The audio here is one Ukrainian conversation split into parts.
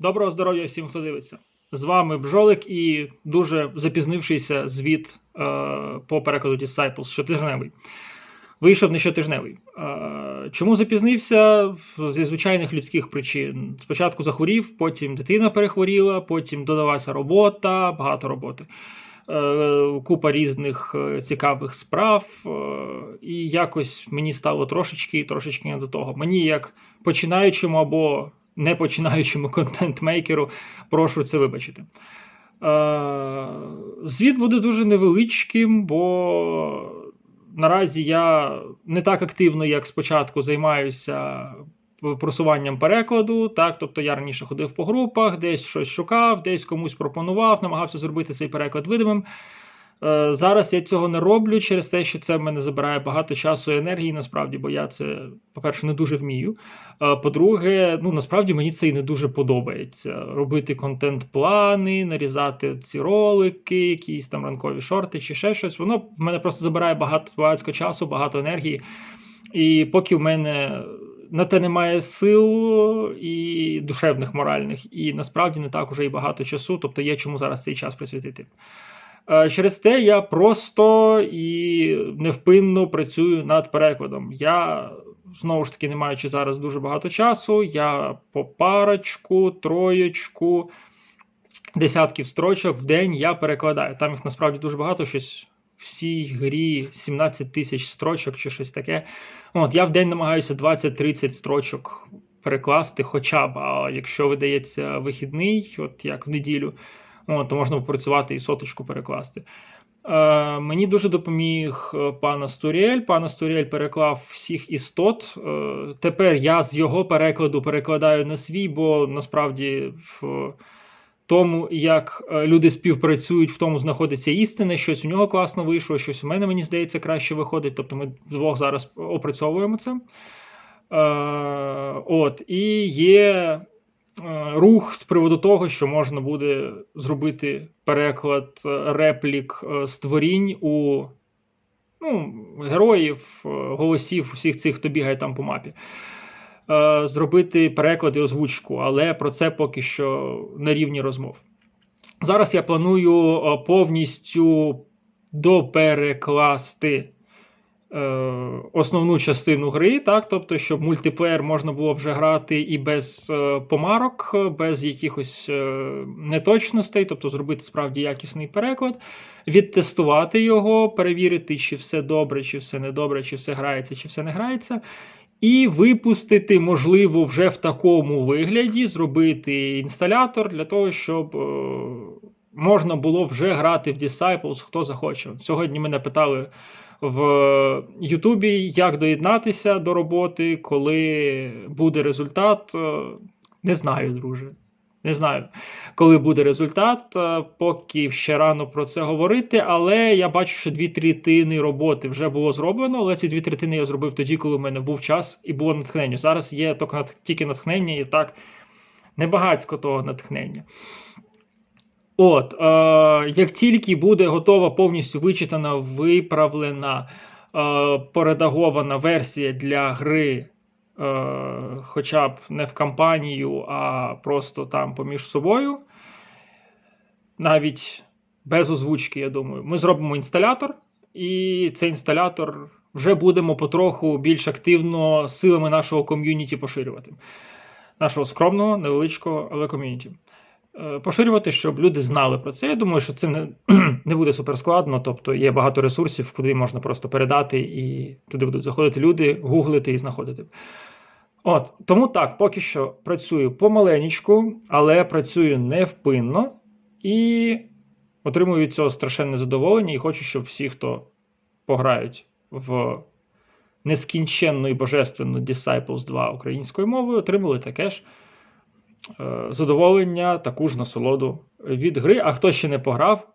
Доброго здоров'я всім, хто дивиться. З вами Бжолик і дуже запізнившийся звіт е, по перекладу Disciples щотижневий. Вийшов не щотижневий. Е, чому запізнився? Зі звичайних людських причин. Спочатку захворів, потім дитина перехворіла, потім додалася робота, багато роботи. Е, Купа різних е, цікавих справ, е, і якось мені стало трошечки трошечки не до того. Мені, як починаючому або не починаючому контент-мейкеру, прошу це вибачити. Е, Звіт буде дуже невеличким, бо наразі я не так активно, як спочатку, займаюся просуванням перекладу. Так? Тобто я раніше ходив по групах, десь щось шукав, десь комусь пропонував, намагався зробити цей переклад видимим. Е, Зараз я цього не роблю через те, що це в мене забирає багато часу і енергії, насправді, бо я це, по-перше, не дуже вмію. Е, По-друге, ну насправді мені це і не дуже подобається. Робити контент-плани, нарізати ці ролики, якісь там ранкові шорти чи ще щось. Воно в мене просто забирає багато багатько часу, багато енергії. І поки в мене на те немає сил і душевних, моральних, і насправді не так уже і багато часу, тобто є чому зараз цей час присвятити. Е, Через те я просто і невпинно працюю над перекладом. Я знову ж таки, не маючи зараз дуже багато часу, я по парочку, троєчку, десятків строчок в день я перекладаю. Там їх насправді дуже багато, щось в цій грі 17 тисяч строчок чи щось таке. От, Я в день намагаюся 20-30 строчок перекласти, хоча б, а якщо видається вихідний, от як в неділю, от, то можна попрацювати і соточку перекласти. Е, Мені дуже допоміг е, пан Астуріель. Пан Астуріель переклав всіх істот. Е, Тепер я з його перекладу перекладаю на свій, бо насправді в тому, як е, люди співпрацюють, в тому знаходиться істина. Щось у нього класно вийшло, щось у мене, мені здається, краще виходить. Тобто ми вдвох зараз опрацьовуємо це. Е, От, І є рух з приводу того, що можна буде зробити переклад е, реплік е, створінь у ну, героїв, е, голосів усіх цих, хто бігає там по мапі. Е, Зробити переклад і озвучку, але про це поки що на рівні розмов. Зараз я планую е, повністю доперекласти е, основну частину гри, так, тобто, щоб мультиплеєр можна було вже грати і без е, помарок, без якихось е, неточностей, тобто зробити справді якісний переклад, відтестувати його, перевірити, чи все добре, чи все недобре, чи все грається, чи все не грається. І випустити, можливо, вже в такому вигляді, зробити інсталятор для того, щоб е, можна було вже грати в Disciples, хто захоче. Сьогодні мене питали в Ютубі, як доєднатися до роботи, коли буде результат. Е, Не знаю, друже. Не знаю, коли буде результат, е, поки ще рано про це говорити, але я бачу, що дві третини роботи вже було зроблено, але ці дві третини я зробив тоді, коли в мене був час і було натхнення. Зараз є тільки натхнення і так небагацько того натхнення. От, е, як тільки буде готова повністю вичитана, виправлена, е, поредагована версія для гри. Е, хоча б не в кампанію, а просто там поміж собою. Навіть без озвучки, я думаю, ми зробимо інсталятор, і цей інсталятор вже будемо потроху більш активно силами нашого ком'юніті поширювати. Нашого скромного, невеличкого, але ком'юніті. Е, Поширювати, щоб люди знали про це. Я думаю, що це не, не буде суперскладно, тобто є багато ресурсів, куди можна просто передати, і туди будуть заходити люди, гуглити і знаходити. От, Тому так, поки що працюю помаленечку, але працюю невпинно і отримую від цього страшенне задоволення. І хочу, щоб всі, хто пограють в нескінченну і божественну Disciples 2 українською мовою, отримали таке ж задоволення, таку ж насолоду від гри. А хто ще не пограв,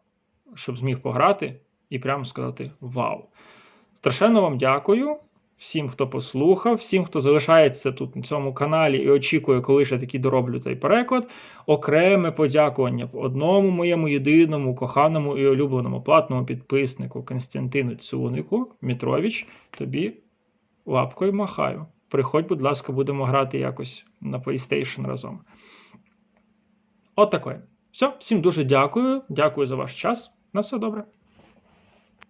щоб зміг пограти і прямо сказати Вау! Страшенно вам дякую. Всім, хто послухав, всім, хто залишається тут на цьому каналі і очікує, коли я таки дороблю цей переклад, окреме подякування одному моєму єдиному, коханому і улюбленому платному підписнику Константину Цунику Мітрович. Тобі лапкою махаю. Приходь, будь ласка, будемо грати якось на PlayStation разом. От такое. Все, всім дуже дякую. Дякую за ваш час. На все добре.